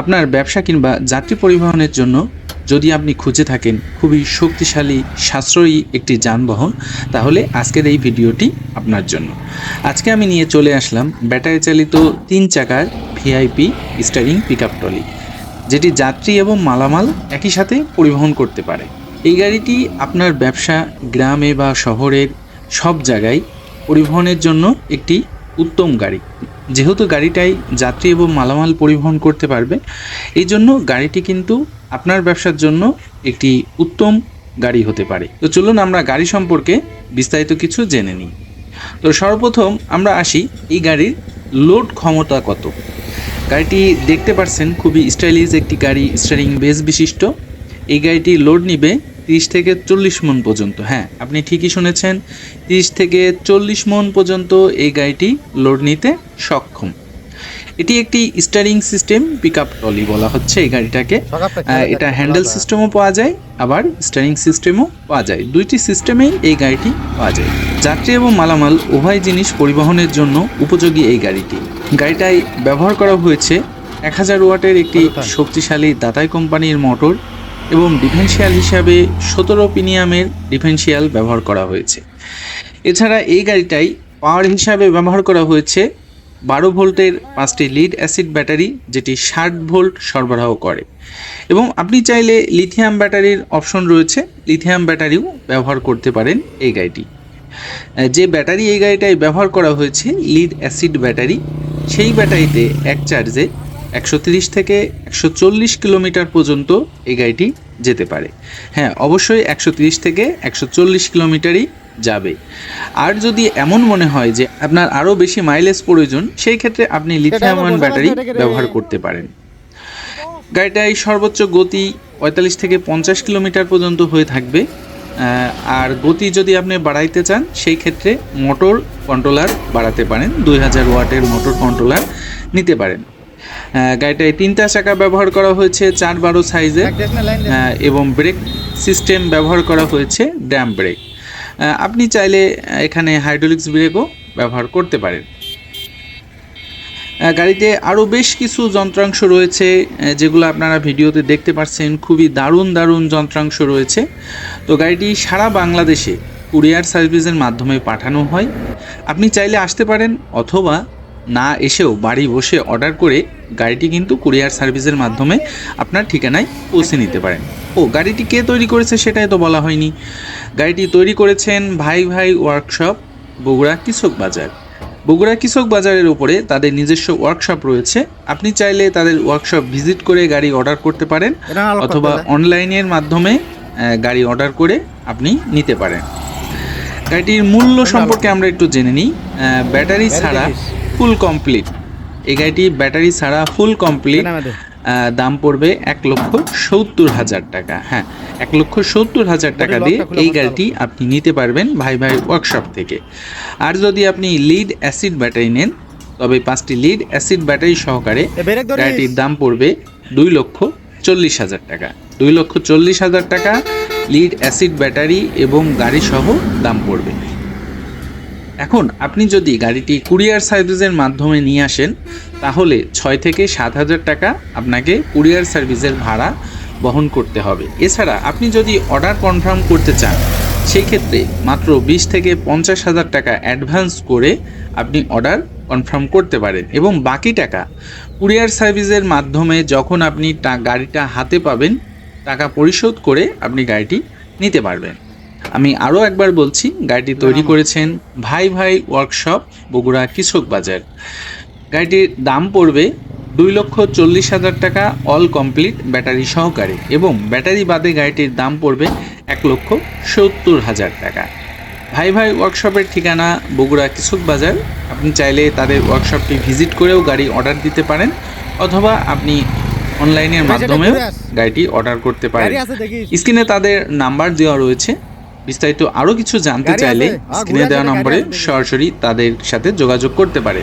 আপনার ব্যবসা কিংবা যাত্রী পরিবহনের জন্য যদি আপনি খুঁজে থাকেন খুবই শক্তিশালী, সাশ্রয়ী একটি যানবাহন, তাহলে আজকের এই ভিডিওটি আপনার জন্য। আজকে আমি নিয়ে চলে আসলাম ব্যাটারি চালিত তিন চাকার ভিআইপি স্টারিং পিক ট্রলি, যেটি যাত্রী এবং মালামাল একই সাথে পরিবহন করতে পারে। এই গাড়িটি আপনার ব্যবসা, গ্রামে বা শহরের সব জায়গায় পরিবহনের জন্য একটি উত্তম গাড়ি। যেহেতু গাড়িটাই যাত্রী এবং মালামাল পরিবহন করতে পারবে এই জন্য গাড়িটি কিন্তু আপনার ব্যবসার জন্য একটি উত্তম গাড়ি হতে পারে। তো চলুন আমরা গাড়ি সম্পর্কে বিস্তারিত কিছু জেনে নিই। তো সর্বপ্রথম আমরা আসি, এই গাড়ির লোড ক্ষমতা কত? গাড়িটি দেখতে পাচ্ছেন খুবই স্টাইলিশ একটি গাড়ি স্টারিং বেস বিশিষ্ট। এই গাড়িটি লোড নিবে তিরিশ থেকে চল্লিশ মন পর্যন্ত হ্যাঁ আপনি ঠিকই শুনেছেন তিরিশ থেকে চল্লিশ মন পর্যন্ত এই গাড়িটি লোড নিতে সক্ষম। এটি একটি স্টারিং সিস্টেম পিক আপ টলি বলা হচ্ছে এই গাড়িটাকে। এটা হ্যান্ডেল সিস্টেমও পাওয়া যায় আবার স্টারিং সিস্টেমও পাওয়া যায়। দুইটি সিস্টেমেই এই গাড়িটি পাওয়া যায়। যাত্রী এবং মালামাল উভয় জিনিস পরিবহনের জন্য উপযোগী এই গাড়িটি। গাড়িটায় ব্যবহার করা হয়েছে এক হাজার ওয়াটের একটি শক্তিশালী দাতাই কোম্পানির মোটর এবং ডিফেন্সিয়াল হিসাবে সতেরো পিনিয়ামের ডিফেন্সিয়াল ব্যবহার করা হয়েছে। এছাড়া এই গাড়িটাই পাওয়ার হিসাবে ব্যবহার করা হয়েছে বারো ভোল্টের পাঁচটি লিড অ্যাসিড ব্যাটারি যেটি ষাট ভোল্ট সরবরাহ করে। এবং আপনি চাইলে লিথিয়াম ব্যাটারির অপশন রয়েছে। লিথিয়াম ব্যাটারিও ব্যবহার করতে পারেন এই গাড়িটি। যে ব্যাটারি এই গাড়িটায় ব্যবহার করা হয়েছে লিড অ্যাসিড ব্যাটারি সেই ব্যাটারিতে এক চার্জে একশো তিরিশ থেকে একশো চল্লিশ কিলোমিটার পর্যন্ত এই গাড়িটি যেতে পারে। হ্যাঁ অবশ্যই একশো তিরিশ থেকে একশো চল্লিশ কিলোমিটারই যাবে। আর যদি এমন মনে হয় যে আপনার আরও বেশি মাইলেজ প্রয়োজন সেই ক্ষেত্রে আপনি লিথিয়াম আয়ন ব্যাটারি ব্যবহার করতে পারেন। গাড়িটায় সর্বোচ্চ গতি পঁয়তাল্লিশ থেকে পঞ্চাশ কিলোমিটার পর্যন্ত হয়ে থাকবে। আর গতি যদি আপনি বাড়াইতে চান সেই ক্ষেত্রে মোটর কন্ট্রোলার বাড়াতে পারেন দুই হাজার ওয়াটের মোটর কন্ট্রোলার নিতে পারেন। গাড়িটায় তিনটা চাকা ব্যবহার করা হয়েছে চার বারো সাইজে এবং ব্রেক সিস্টেম ব্যবহার করা হয়েছে ড্যাম ব্রেক আপনি চাইলে এখানে হাইড্রোলিক্স ব্রেকও ব্যবহার করতে পারেন। গাড়িতে আরও বেশ কিছু যন্ত্রাংশ রয়েছে যেগুলো আপনারা ভিডিওতে দেখতে পাচ্ছেন খুবই দারুণ দারুণ যন্ত্রাংশ রয়েছে। তো গাড়িটি সারা বাংলাদেশে কুরিয়ার সার্ভিসের মাধ্যমে পাঠানো হয়। আপনি চাইলে আসতে পারেন অথবা না এসেও বাড়ি বসে অর্ডার করে গাড়িটি কিন্তু কুরিয়ার সার্ভিসের মাধ্যমে আপনার ঠিকানায় পৌঁছে নিতে পারেন। ও গাড়িটি কে তৈরি করেছে সেটাই তো বলা হয়নি। গাড়িটি তৈরি করেছেন ভাই ভাই ওয়ার্কশপ বগুড়া কৃষক বাজার। বগুড়া কৃষক বাজারের উপরে তাদের নিজস্ব ওয়ার্কশপ রয়েছে। আপনি চাইলে তাদের ওয়ার্কশপ ভিজিট করে গাড়ি অর্ডার করতে পারেন অথবা অনলাইনের মাধ্যমে গাড়ি অর্ডার করে আপনি নিতে পারেন। গাড়িটির মূল্য সম্পর্কে আমরা একটু জেনে নিই। ব্যাটারি ছাড়া ফুল কমপ্লিট এই গাড়িটি ব্যাটারি ছাড়া ফুল কমপ্লিট দাম পড়বে এক লক্ষ সত্তর হাজার টাকা। হ্যাঁ এক লক্ষ সত্তর হাজার টাকা দিয়ে এই গাড়িটি আপনি নিতে পারবেন ভাই ভাই ওয়ার্কশপ থেকে। আর যদি আপনি লিড অ্যাসিড ব্যাটারি নেন তবে পাঁচটি লিড অ্যাসিড ব্যাটারি সহকারে গাড়িটির দাম পড়বে দুই লক্ষ চল্লিশ হাজার টাকা। দুই লক্ষ চল্লিশ হাজার টাকা লিড অ্যাসিড ব্যাটারি এবং গাড়ি সহ দাম পড়বে। এখন আপনি যদি গাড়িটি কুরিয়ার সার্ভিসের মাধ্যমে নিয়ে আসেন, তাহলে ছয় থেকে সাত হাজার টাকা আপনাকে কুরিয়ার সার্ভিসের ভাড়া বহন করতে হবে। এছাড়া আপনি যদি অর্ডার কনফার্ম করতে চান সেই ক্ষেত্রে মাত্র বিশ থেকে পঞ্চাশ হাজার টাকা অ্যাডভান্স করে আপনি অর্ডার কনফার্ম করতে পারেন এবং বাকি টাকা কুরিয়ার সার্ভিসের মাধ্যমে যখন আপনি গাড়িটা হাতে পাবেন, টাকা পরিশোধ করে আপনি গাড়িটি নিতে পারবেন। আমি আরও একবার বলছি গাড়িটি তৈরি করেছেন ভাই ভাই ওয়ার্কশপ বগুড়া কৃষক বাজার। গাড়িটির দাম পড়বে দুই লক্ষ চল্লিশ হাজার টাকা অল কমপ্লিট ব্যাটারি সহকারে এবং ব্যাটারি বাদে গাড়িটির দাম পড়বে এক লক্ষ সত্তর হাজার টাকা। ভাই ভাই ওয়ার্কশপের ঠিকানা বগুড়া কৃষক বাজার। আপনি চাইলে তাদের ওয়ার্কশপটি ভিজিট করেও গাড়ি অর্ডার দিতে পারেন অথবা আপনি অনলাইনের মাধ্যমেও গাড়িটি অর্ডার করতে পারেন। স্ক্রিনে তাদের নাম্বার দেওয়া রয়েছে। বিস্তারিত আরও কিছু জানতে চাইলে হ্যাঁ, স্ক্রিনে দেওয়া নম্বরে সরাসরি তাদের সাথে যোগাযোগ করতে পারে